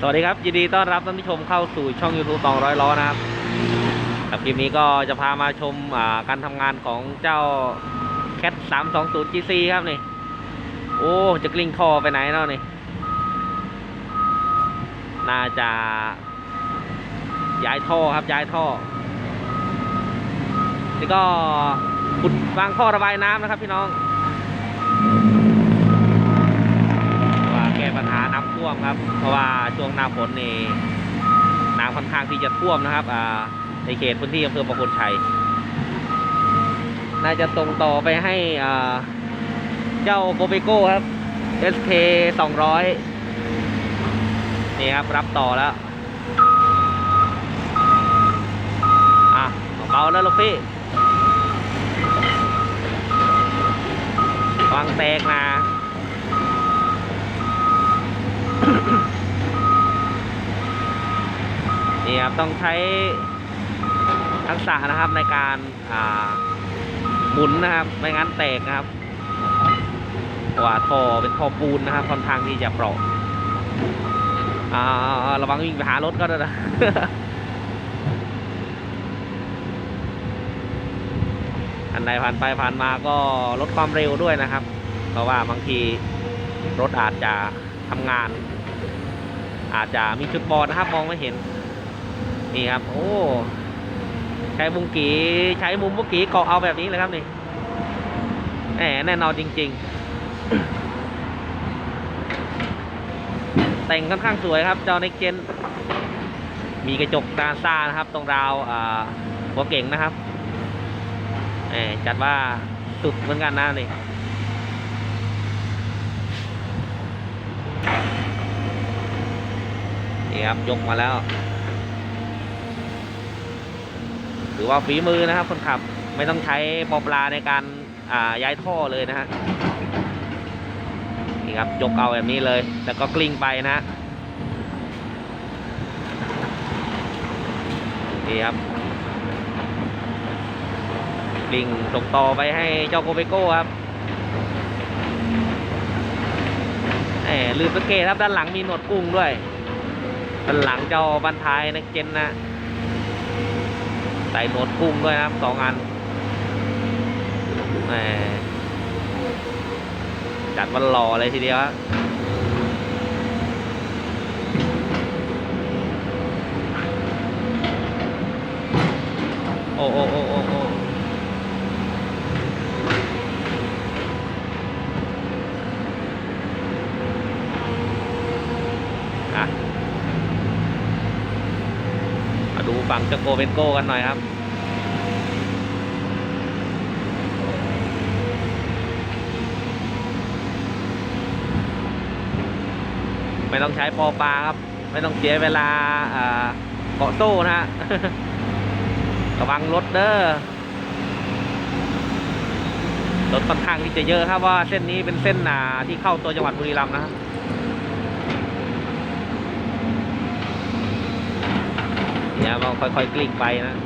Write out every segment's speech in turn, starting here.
สวัสดีครับ ยินดีต้อนรับท่านผู้ชมเข้าสู่ช่อง YouTube ตองร้อยล้อนะครับกับคลิปนี้ก็จะพามาชมาการทำงานของเจ้า Cat 320 GC ครับนี่ โอ้ จะกลิ้งท่อไปไหนเนาะนี่ น่าจะย้ายท่อครับย้ายท่อ นี่ก็ขุดวางท่อระบายน้ำนะครับพี่น้อง ว่าแก้ปัญหาน้ำ ท่วมครับ เพราะว่าช่วงหน้าฝนนี่น้ำค่อนข้างที่จะท่วมนะครับอ่าในเขตพื้นที่อำเภอประโคนชัย น่าจะตรงต่อไปให้อ่าเจ้าโกเบโก้ครับ SK 200 นี่ครับรับต่อแล้ว อะเบาแล้วลูกพี่วางแตกนะ นี่ครับต้องใช้ทักษะนะครับในการอ่าหมุนนะครับไม่งั้นแตกนะครับเพราะว่าท่อเป็นท่อปูนนะครับค่อนข้างที่จะเปราะอ่าระวังวิ่งไปหารถก็ได้นะอันใดผ่านไปผ่านมาก็ลดความเร็วด้วยนะครับ เพราะว่าบางทีรถอาจจะทำงาน อาจจะมีจุดบอดนะครับมองไม่เห็น นี่ครับ โอ้ใช้มุมกีใช้มุมมุมกีเกาะเอาแบบนี้เลยครับนี่แหมแน่นอนจริง ๆ แต่งค่อนข้างสวยครับจ้าเน็กเจนมีกระจกดาซ่านะครับ ตรงราวหัวเก่งนะครับแหมจัดว่าสุดเหมือนกันนะนี่ นี่ครับยกมาแล้วหรือว่าฝีมือนะครับคนขับไม่ต้องใช้ปอปลาในการอ่าย้ายท่อเลยนะฮะนี่ครับยกเอาแบบนี้เลย แล้วก็กลิ้งไปนะฮะนี่ครับกลิ้งส่งต่อไปให้เจ้าโกเบโก้ครับแหมลืมสังเกตครับด้านหลังมีหนวดกุ้งด้วย ด้านหลังเจ้าบันท้ายนะเจนนะ ใส่หมดกุ้งด้วยนะครับสองอันแหมจัดวันหล่อเลยทีเดียวครับโอ้โอ้โอ้โอ้โอ้อะมาดูฝั่งเจ้าโกเบนโก้กันหน่อยครับ ไม่ต้องใช้ปอปลาครับ ไม่ต้องเสียเวลาเกาะโซ่นะฮะระวังรถเด้อรถค่อนข้างที่จะเยอะครับว่าเส้นนี้เป็นเส้นนาที่เข้าตัวจังหวัดบุรีรัมย์นะครับ นี่ยมันค่อยๆ กลิ้งไปนะ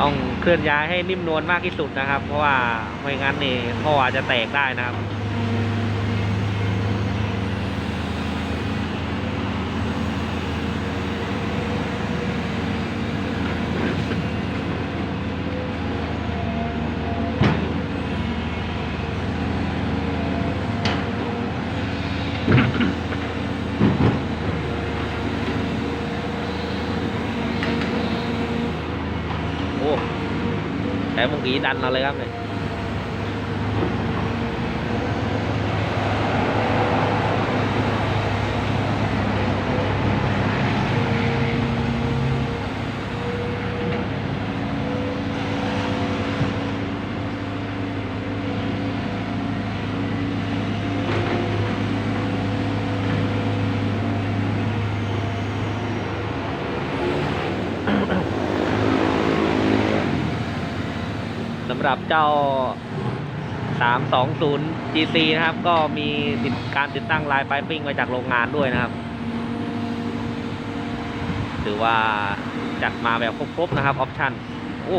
ต้องเคลื่อนย้ายให้นิ่มนวลมากที่สุดนะครับ เพราะว่าไม่งั้นนี่ท่ออาจจะแตกได้นะครับ โอ้ แต่มุงกีดันเอาเลยครับเนี่ย หรับเจ้า 320 GC นะครับ ก็มีติดการติดตั้งลายไปปิ้งมาจากโรงงานด้วยนะครับ ถือว่าจัดมาแบบครบๆนะครับออปชั่นโอ้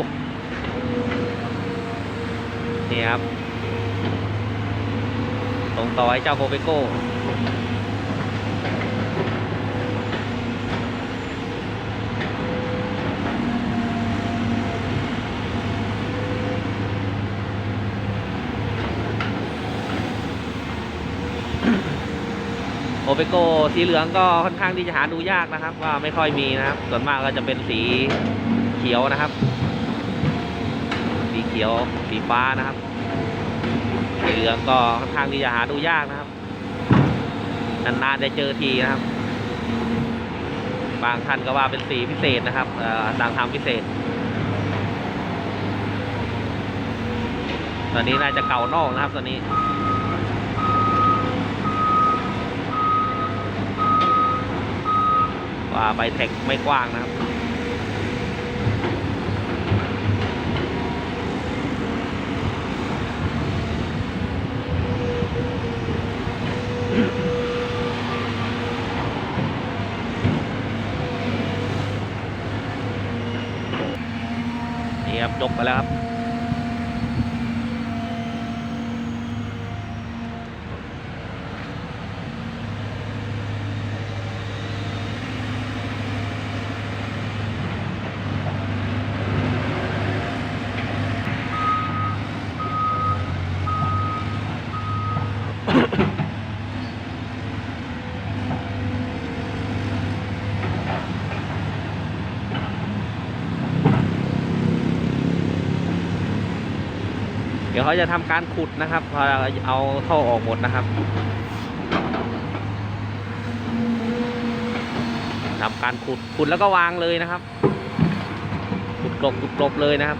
นี่ครับตรงต่อไอ้เจ้าโคเปโก้ โอเปโกสีเหลืองก็ค่อนข้างที่จะหาดูยากนะครับ ว่าไม่ค่อยมีนะครับ ส่วนมากก็จะเป็นสีเขียวนะครับ สีเขียวสีฟ้านะครับ สีเหลืองก็ค่อนข้างที่จะหาดูยากนะครับนานๆจะเจอทีนะครับ บางท่านก็ว่าเป็นสีพิเศษนะครับเอ่อสั่งทำพิเศษ ตอนนี้น่าจะเก่านอกนะครับตอนนี้ ว่าใบแท็กไม่กว้างนะครับ นี่ครับจบไปแล้วครับ ดี๋ยวเขาจะทำการขุดนะครับพอเอาท่อออกหมดนะครับทำการขุดขุดแล้วก็วางเลยนะครับขุดกลบขุดกลบเลยนะครับ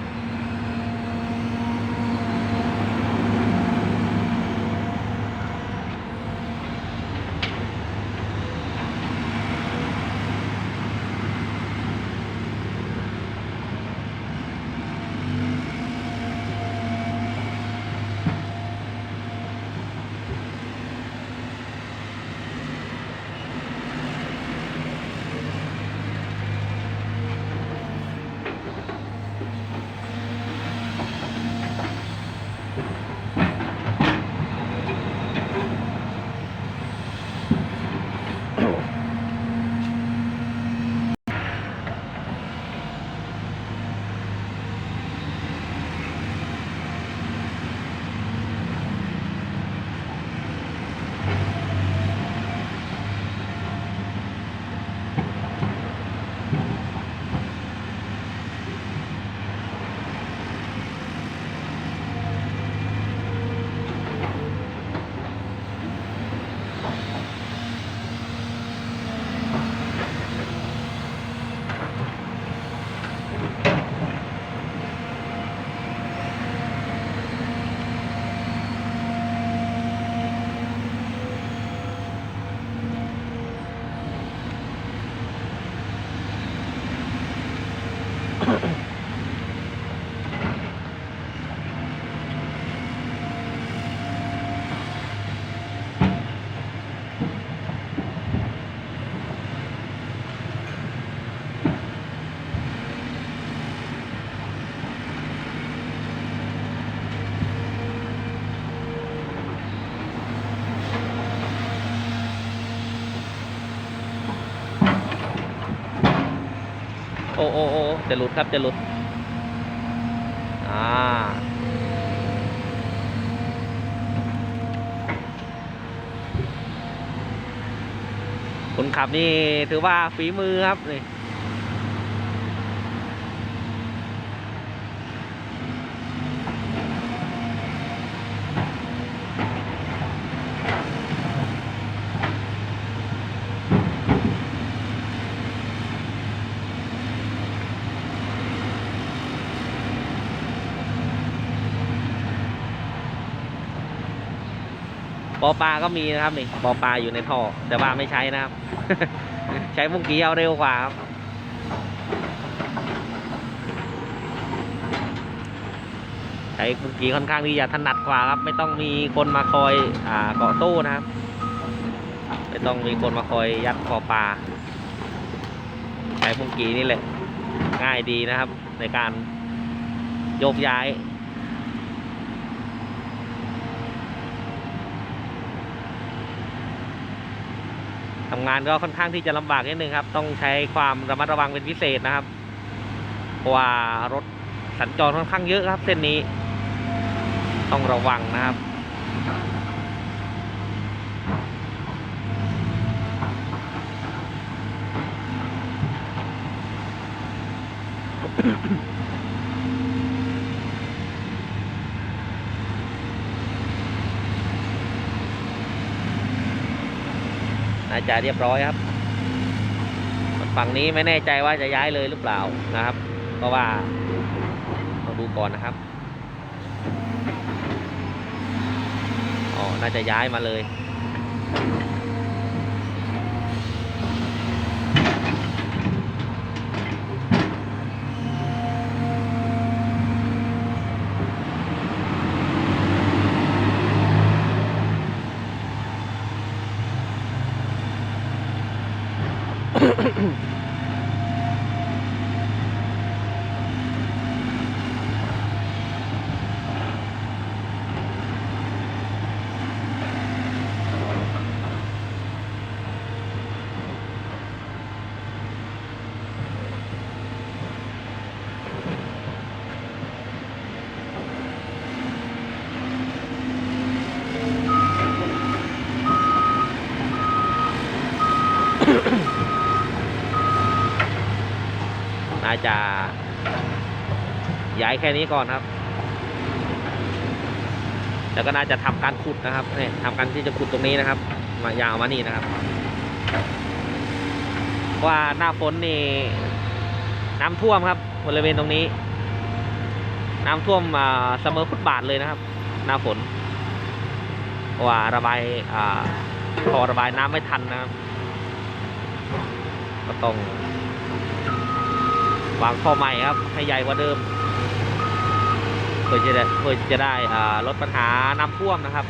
โอ้โอ้โอ้จะหลุดครับจะหลุด อ่า คนขับนี่ถือว่าฝีมือครับนี่ อปลาก็มีนะครับนี่ปอปลาอยู่ในท่อ แต่ว่าไม่ใช้นะครับ ใช้มุ้งกี้เอาเร็วกว่าครับใช้บุกี้ค่อนข้างที่จะถนัดกว่าครับ ไม่ต้องมีคนมาคอยอ่าเกาะตู้นะครับ ไม่ต้องมีคนมาคอยยัดคอปลาใช้บุกี้นี่แหละง่ายดีนะครับ ในการโยกย้าย ทำงานก็ค่อนข้างที่จะลำบากนิดนึงครับ ต้องใช้ความระมัดระวังเป็นพิเศษนะครับเพราะว่ารถสัญจรค่อนข้างเยอะครับ เส้นนี้ ต้องระวังนะครับน่า จะเรียบร้อยครับ ฝั่งนี้ไม่แน่ใจว่าจะย้ายเลยหรือเปล่านะครับ เพราะว่าต้องดูก่อนนะครับอ๋อน่าจะย้ายมาเลย จะย้ายแค่นี้ก่อนครับ แล้วก็น่าจะทำการขุดนะครับเนี่ยทำการที่จะขุดตรงนี้นะครับ มายาวมานี่นะครับ ว่าหน้าฝนนี่น้ำท่วมครับบริเวณตรงนี้ น้ำท่วมเสมอฟุตบาทเลยนะครับ หน้าฝนว่าระบายอ่าพอระบายน้ำไม่ทันนะครับ ก็ต้อง วางข้อใหม่ครับ ให้ใหญ่กว่าเดิม เพื่อจะได้เพื่อจะได้ลดปัญหาน้ำท่วมนะครับ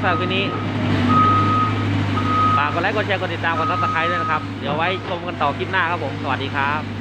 สำหรับวันนี้ฝากกดไลค์กดแชร์กดติดตามกดซับสไครต์ด้วยนะครับ เดี๋ยวไว้ชมกันต่อคลิปหน้าครับผม สวัสดีครับ